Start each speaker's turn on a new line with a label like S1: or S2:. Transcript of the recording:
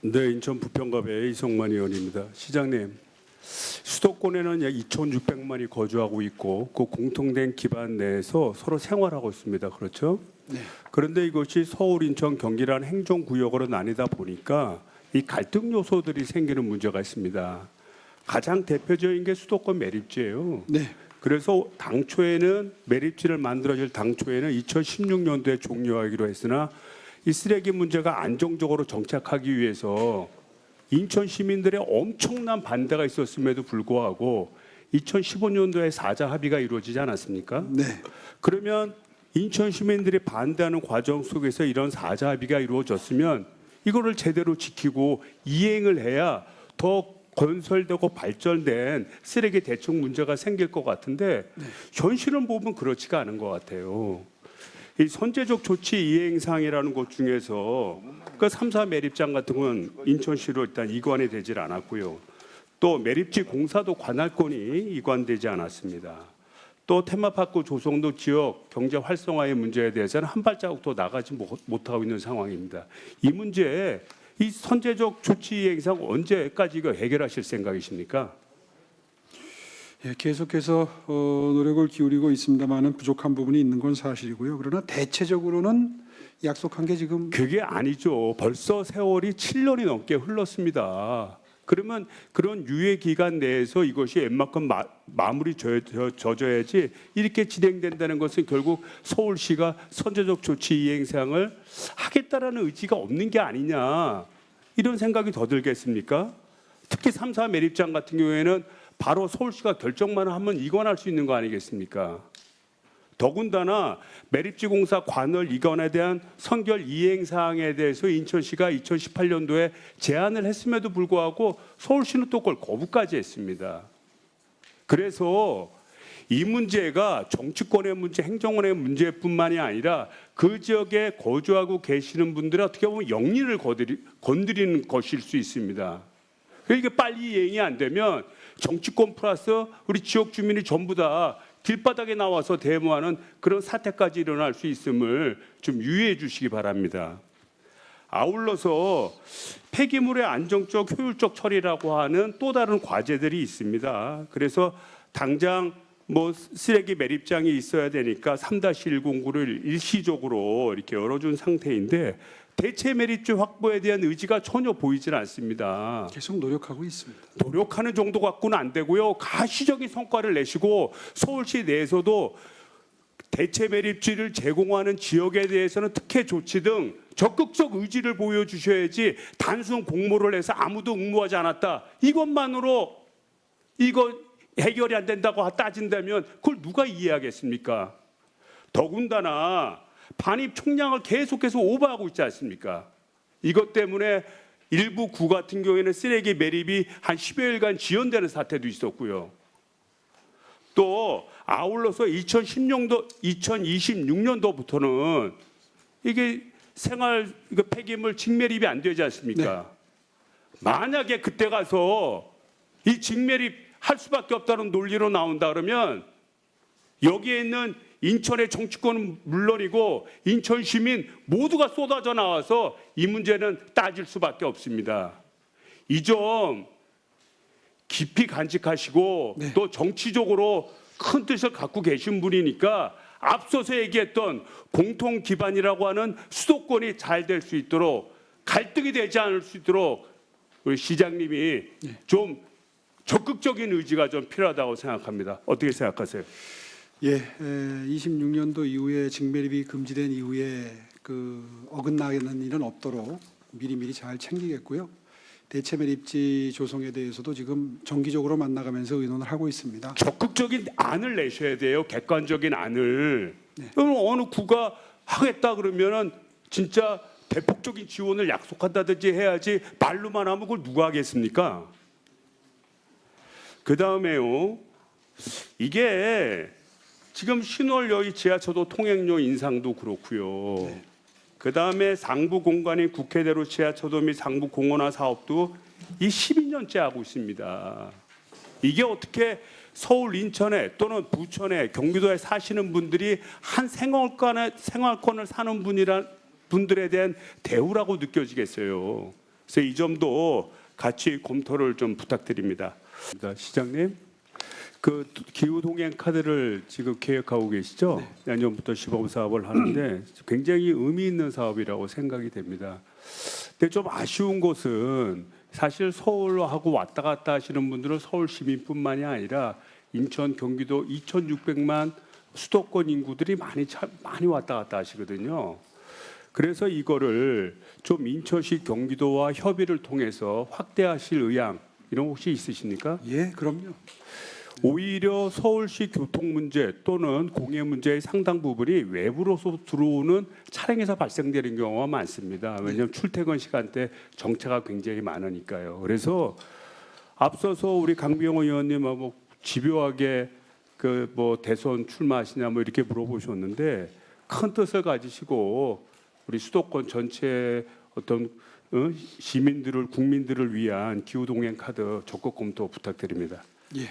S1: 네, 인천 부평갑의 이성만 의원입니다. 시장님, 수도권에는 약 2,600만이 거주하고 있고 그 공통된 기반 내에서 서로 생활하고 있습니다. 그렇죠?
S2: 네.
S1: 그런데 이것이 서울, 인천, 경기라는 행정 구역으로 나뉘다 보니까 이 갈등 요소들이 생기는 문제가 있습니다. 가장 대표적인 게 수도권 매립지예요.
S2: 네.
S1: 그래서 당초에는 매립지를 만들어질 당초에는 2016년도에 종료하기로 했으나 이 쓰레기 문제가 안정적으로 정착하기 위해서 인천 시민들의 엄청난 반대가 있었음에도 불구하고 2015년도에 사자 합의가 이루어지지 않았습니까?
S2: 네.
S1: 그러면 인천 시민들이 반대하는 과정 속에서 이런 사자 합의가 이루어졌으면 이거를 제대로 지키고 이행을 해야 더 건설되고 발전된 쓰레기 대책 문제가 생길 것 같은데 현실은 보면 그렇지가 않은 것 같아요. 이 선제적 조치 이행상이라는 것 중에서 그 3 사 매립장 같은 건 인천시로 일단 이관이 되질 않았고요. 또 매립지 공사도 관할권이 이관되지 않았습니다. 또 테마파크 조성도 지역 경제 활성화의 문제에 대해서는 한 발자국도 나가지 못- 못하고 있는 상황입니다. 이 문제 이 선제적 조치 이행상 언제까지 이거 해결하실 생각이십니까?
S2: 예, 계속해서 어, 노력을 기울이고 있습니다만은 부족한 부분이 있는 건 사실이고요. 그러나 대체적으로는 약속한 게 지금
S1: 그게 아니죠. 벌써 세월이 7년이 넘게 흘렀습니다. 그러면 그런 유예 기간 내에서 이것이 웬만큼 마, 마무리 져, 져, 져져야지 이렇게 진행된다는 것은 결국 서울시가 선제적 조치 이행상을 하겠다라는 의지가 없는 게 아니냐 이런 생각이 더 들겠습니까? 특히 3사 매립장 같은 경우에는 바로 서울시가 결정만 하면 이관할 수 있는 거 아니겠습니까? 더군다나 매립지 공사 관할 이관에 대한 선결 이행 사항에 대해서 인천시가 2018년도에 제안을 했음에도 불구하고 서울시는 또 그걸 거부까지 했습니다. 그래서 이 문제가 정치권의 문제, 행정원의 문제뿐만이 아니라 그 지역에 거주하고 계시는 분들의 어떻게 보면 영리를 건드리는 것일 수 있습니다. 이게 빨리 이행이 안 되면 정치권 플러스 우리 지역 주민이 전부 다 길바닥에 나와서 데모하는 그런 사태까지 일어날 수 있음을 좀 유의해 주시기 바랍니다. 아울러서 폐기물의 안정적 효율적 처리라고 하는 또 다른 과제들이 있습니다. 그래서 당장 뭐 쓰레기 매립장이 있어야 되니까 3-109를 일시적으로 이렇게 열어준 상태인데 대체 매립지 확보에 대한 의지가 전혀 보이질 않습니다.
S2: 계속 노력하고 있습니다.
S1: 노력하는 정도 갖고는 안 되고요. 가시적인 성과를 내시고 서울시 내에서도 대체 매립지를 제공하는 지역에 대해서는 특혜 조치 등 적극적 의지를 보여주셔야지 단순 공모를 해서 아무도 응모하지 않았다. 이것만으로 이거 해결이 안 된다고 따진다면 그걸 누가 이해하겠습니까? 더군다나 반입 총량을 계속해서 오버하고 있지 않습니까? 이것 때문에 일부 구 같은 경우에는 쓰레기 매립이 한 10여일간 지연되는 사태도 있었고요. 또 아울러서 2010년도 2026년도부터는 이게 생활 이거 폐기물 직매립이 안 되지 않습니까? 만약에 그때 가서 이 직매립 할 수밖에 없다는 논리로 나온다 그러면 여기에 있는 인천의 정치권은 물론이고 인천 시민 모두가 쏟아져 나와서 이 문제는 따질 수밖에 없습니다. 이 점 깊이 간직하시고
S2: 네.
S1: 또 정치적으로 큰 뜻을 갖고 계신 분이니까 앞서서 얘기했던 공통 기반이라고 하는 수도권이 잘 될 수 있도록 갈등이 되지 않을 수 있도록 우리 시장님이
S2: 네.
S1: 좀 적극적인 의지가 좀 필요하다고 생각합니다. 어떻게 생각하세요?
S2: 예, 에, 26년도 이후에 직매립이 금지된 이후에 그 어긋나는 일은 없도록 미리미리 잘 챙기겠고요. 대체 매립지 조성에 대해서도 지금 정기적으로 만나가면서 의논을 하고 있습니다.
S1: 적극적인 안을 내셔야 돼요. 객관적인 안을.
S2: 네.
S1: 그럼 어느 구가 하겠다 그러면은 진짜 대폭적인 지원을 약속한다든지 해야지 말로만 하면 그걸 누가 하겠습니까? 그 다음에요. 이게 지금 신월여의 지하철도 통행료 인상도 그렇고요.
S2: 네.
S1: 그 다음에 상부 공간인 국회대로 지하철도 및 상부 공원화 사업도 이 12년째 하고 있습니다. 이게 어떻게 서울 인천에 또는 부천에 경기도에 사시는 분들이 한 생활권에 생활권을 사는 분이란 분들에 대한 대우라고 느껴지겠어요. 그래서 이 점도 같이 검토를 좀 부탁드립니다. 시장님, 그 기후 동행 카드를 지금 계획하고 계시죠? 내년부터 시범 사업을 하는데 굉장히 의미 있는 사업이라고 생각이 됩니다. 근데 좀 아쉬운 것은 사실 서울하고 왔다 갔다 하시는 분들은 서울 시민뿐만이 아니라 인천, 경기도 2,600만 수도권 인구들이 많이 차, 많이 왔다 갔다 하시거든요. 그래서 이거를 좀 인천시 경기도와 협의를 통해서 확대하실 의향 이런 거 혹시 있으십니까?
S2: 예, 그럼요.
S1: 오히려 서울시 교통 문제 또는 공해 문제의 상당 부분이 외부로서 들어오는 차량에서 발생되는 경우가 많습니다. 왜냐하면 출퇴근 시간대 정차가 굉장히 많으니까요. 그래서 앞서서 우리 강병호 의원님하고 집요하게 그 뭐 대선 출마하시냐 뭐 이렇게 물어보셨는데 큰 뜻을 가지시고 우리 수도권 전체 어떤 어? 시민들을 국민들을 위한 기후 동행 카드 적극 검토 부탁드립니다.
S2: 예.